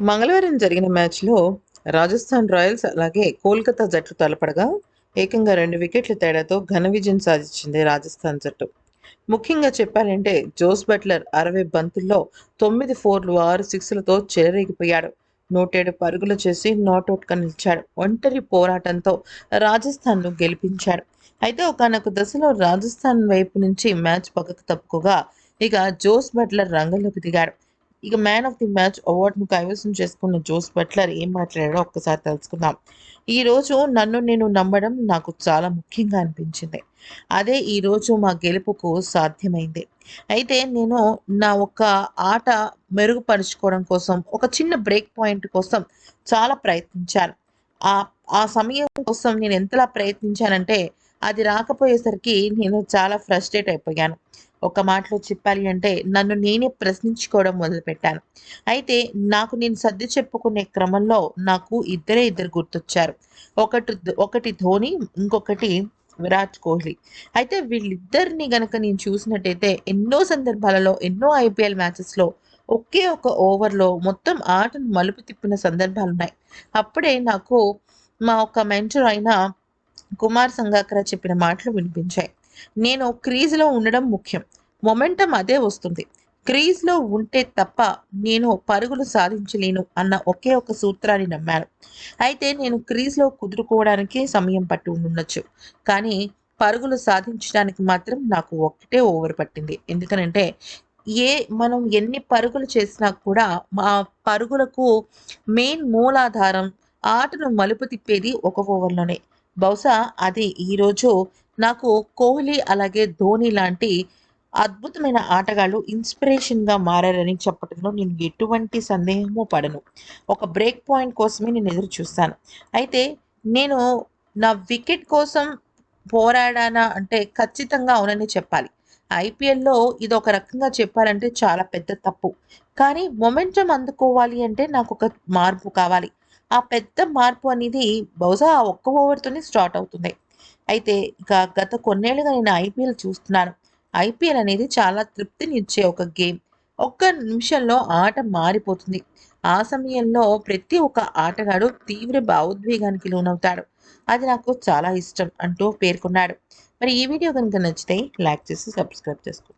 మంగళవారం జరిగిన మ్యాచ్లో రాజస్థాన్ రాయల్స్ అలాగే కోల్కతా జట్లు తలపడగా ఏకంగా రెండు వికెట్ల తేడాతో ఘన విజయం సాధించింది రాజస్థాన్ జట్టు. ముఖ్యంగా చెప్పాలంటే జోస్ బట్లర్ అరవై బంతుల్లో తొమ్మిది ఫోర్లు ఆరు సిక్స్లతో చెలరేగిపోయాడు. నూటేడు పరుగులు చేసి నాట్అవుట్గా నిలిచాడు. ఒంటరి పోరాటంతో రాజస్థాన్ను గెలిపించాడు. అయితే ఒకనొక దశలో రాజస్థాన్ వైపు నుంచి మ్యాచ్ పక్కకు తప్పుకోగా ఇక జోస్ బట్లర్ రంగంలోకి దిగాడు. ఇక మ్యాన్ ఆఫ్ ది మ్యాచ్ అవార్డును కైవసం చేసుకున్న జోస్ బట్లర్ ఏం మాట్లాడాడో ఒక్కసారి తెలుసుకుందాం. ఈరోజు నన్ను నేను నమ్మడం నాకు చాలా ముఖ్యంగా అనిపించింది. అదే ఈరోజు మా గెలుపుకు సాధ్యమైంది. అయితే నేను నా ఒక ఆట మెరుగుపరుచుకోవడం కోసం ఒక చిన్న బ్రేక్ పాయింట్ కోసం చాలా ప్రయత్నించాను. ఆ ఆ సమయం కోసం నేను ఎంతలా ప్రయత్నించానంటే అది రాకపోయేసరికి నేను చాలా ఫ్రస్ట్రేట్ అయిపోయాను. ఒక మాటలో చెప్పాలి అంటే నన్ను నేనే ప్రశ్నించుకోవడం మొదలుపెట్టాను. అయితే నాకు నేను సర్ది చెప్పుకునే క్రమంలో నాకు ఇద్దరే ఇద్దరు గుర్తొచ్చారు. ఒకటి ఒకటి ధోని ఇంకొకటి విరాట్ కోహ్లీ. అయితే వీళ్ళిద్దరిని గనక నేను చూసినట్టయితే ఎన్నో సందర్భాలలో ఎన్నో ఐపీఎల్ మ్యాచెస్లో ఒకే ఒక ఓవర్లో మొత్తం ఆటను మలుపు తిప్పిన సందర్భాలు ఉన్నాయి అప్పుడే నాకు మా ఒక మెంటర్ అయిన కుమార్ సంగాకర చెప్పిన మాటలు వినిపించాయి. నేను క్రీజ్లో ఉండడం ముఖ్యం. మొమెంటం అదే వస్తుంది. క్రీజ్లో ఉంటే తప్ప నేను పరుగులు సాధించలేను అన్న ఒకే ఒక సూత్రాన్ని నమ్మాను. అయితే నేను క్రీజ్లో కుదురుకోవడానికి సమయం పట్టి ఉండొచ్చు. కానీ పరుగులు సాధించడానికి మాత్రం నాకు ఒకటే ఓవర్ పట్టింది. ఎందుకనంటే ఏ మనం ఎన్ని పరుగులు చేసినా కూడా మా పరుగులకు మెయిన్ మూలాధారం ఆటను మలుపు తిప్పేది ఒక ఓవర్లోనే. బహుశా అది ఈరోజు నాకు కోహ్లీ అలాగే ధోని లాంటి అద్భుతమైన ఆటగాళ్ళు ఇన్స్పిరేషన్గా మారారని చెప్పడంలో నేను ఎటువంటి సందేహము పడను. ఒక బ్రేక్ పాయింట్ కోసమే నేను ఎదురు చూస్తాను. అయితే నేను నా వికెట్ కోసం పోరాడానా అంటే ఖచ్చితంగా అవునని చెప్పాలి. ఐపీఎల్లో ఇది ఒక రకంగా చెప్పాలంటే చాలా పెద్ద తప్పు. కానీ మొమెంటం అందుకోవాలి అంటే నాకు ఒక మార్పు కావాలి. ఆ పెద్ద మార్పు అనేది బహుశా ఆ ఒక్క ఓవర్తోనే స్టార్ట్ అవుతుంది. అయితే ఇక గత కొన్నేళ్ళుగా నేను ఐపీఎల్ చూస్తున్నాను. ఐపీఎల్ అనేది చాలా తృప్తినిచ్చే ఒక గేమ్. ఒక్క నిమిషంలో ఆట మారిపోతుంది. ఆ సమయంలో ప్రతి ఒక్క ఆటగాడు తీవ్ర భావోద్వేగానికి లోనవుతాడు. అది నాకు చాలా ఇష్టం అంటూ పేర్కొన్నాడు. మరి ఈ వీడియో కనుక నచ్చితే లైక్ చేసి సబ్స్క్రైబ్ చేసుకోండి.